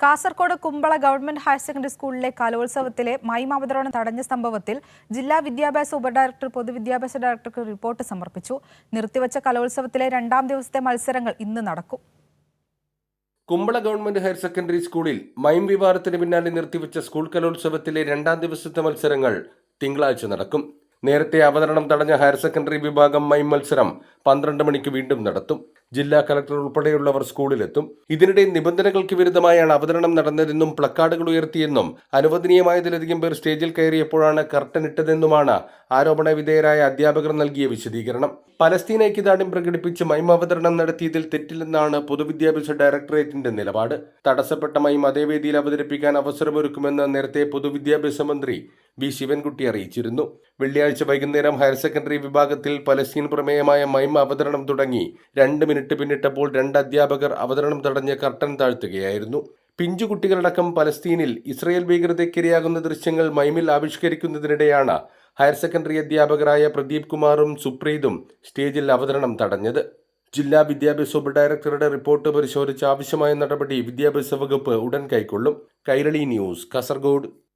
Kasaragod Kumbla government higher secondary സ്കൂളിലെ കലോത്സവത്തിലെ മൈം അവതരണം തടഞ്ഞ സംഭവത്തിൽ ജില്ലാ വിദ്യാഭ്യാസ ഉപഡയറക്ടർ പൊതുവിദ്യാഭ്യാസ ഡയറക്ടർക്ക് റിപ്പോർട്ട് സമർപ്പിച്ചു. നിർത്തിവച്ച കലോത്സവത്തിലെ രണ്ടാം ദിവസത്തെ മത്സരങ്ങൾ ഇന്ന് നടക്കും. കുമ്പള ഗവൺമെന്റ് ഹയർ സെക്കൻഡറി സ്കൂളിൽ മൈം വിവാദത്തിന് പിന്നാലെ നിർത്തിവച്ച സ്കൂൾ കലോത്സവത്തിലെ രണ്ടാം ദിവസത്തെ മത്സരങ്ങൾ തിങ്കളാഴ്ച നടക്കും. നേരത്തെ അവതരണം തടഞ്ഞ ഹയർ സെക്കൻഡറി വിഭാഗം മൈം മത്സരം പന്ത്രണ്ട് മണിക്ക് വീണ്ടും നടത്തും. ജില്ലാ കലക്ടർ ഉൾപ്പെടെയുള്ളവർ സ്കൂളിലെത്തും. ഇതിനിടെ നിബന്ധനകൾക്ക് വിരുദ്ധമായാണ് അവതരണം നടന്നതെന്നും പ്ലക്കാർഡുകൾ ഉയർത്തിയെന്നും അനുവദനീയമായതിലധികം പേർ സ്റ്റേജിൽ കയറിയപ്പോഴാണ് കർട്ടൻ ഇട്ടതെന്നുമാണ് ആരോപണ വിധേയരായ അധ്യാപകർ നൽകിയ വിശദീകരണം. പലസ്തീൻ ഐക്യദാർഢ്യം പ്രകടിപ്പിച്ച് മൈം അവതരണം നടത്തിയതിൽ തെറ്റില്ലെന്നാണ് പൊതുവിദ്യാഭ്യാസ ഡയറക്ടറേറ്റിന്റെ നിലപാട്. തടസ്സപ്പെട്ട മൈം അതേ വേദിയിൽ അവതരിപ്പിക്കാൻ അവസരമൊരുക്കുമെന്ന് നേരത്തെ പൊതുവിദ്യാഭ്യാസ മന്ത്രി വി ശിവൻകുട്ടി അറിയിച്ചിരുന്നു. വെള്ളിയാഴ്ച വൈകുന്നേരം ഹയർ സെക്കൻഡറി വിഭാഗത്തിൽ പലസ്തീൻ പ്രമേയമായ മൈം അവതരണം തുടങ്ങി. രണ്ട് മിനിറ്റ് പിന്നിട്ടപ്പോൾ രണ്ട് അധ്യാപകർ അവതരണം തടഞ്ഞ് കർട്ടൻ താഴ്ത്തുകയായിരുന്നു. പിഞ്ചുകുട്ടികളടക്കം പലസ്തീനിൽ ഇസ്രയേൽ ഭീകരതയ്ക്കിരയാകുന്ന ദൃശ്യങ്ങൾ മൈമിൽ ആവിഷ്കരിക്കുന്നതിനിടെയാണ് ഹയർ സെക്കൻഡറി അധ്യാപകരായ പ്രദീപ് കുമാറും സുപ്രീതും സ്റ്റേജിൽ അവതരണം തടഞ്ഞത്. ജില്ലാ വിദ്യാഭ്യാസ ഉപഡയറക്ടറുടെ റിപ്പോർട്ട് പരിശോധിച്ച് ആവശ്യമായ നടപടി വിദ്യാഭ്യാസ വകുപ്പ് ഉടൻ കൈക്കൊള്ളും. കൈരളി ന്യൂസ് കാസർഗോഡ്.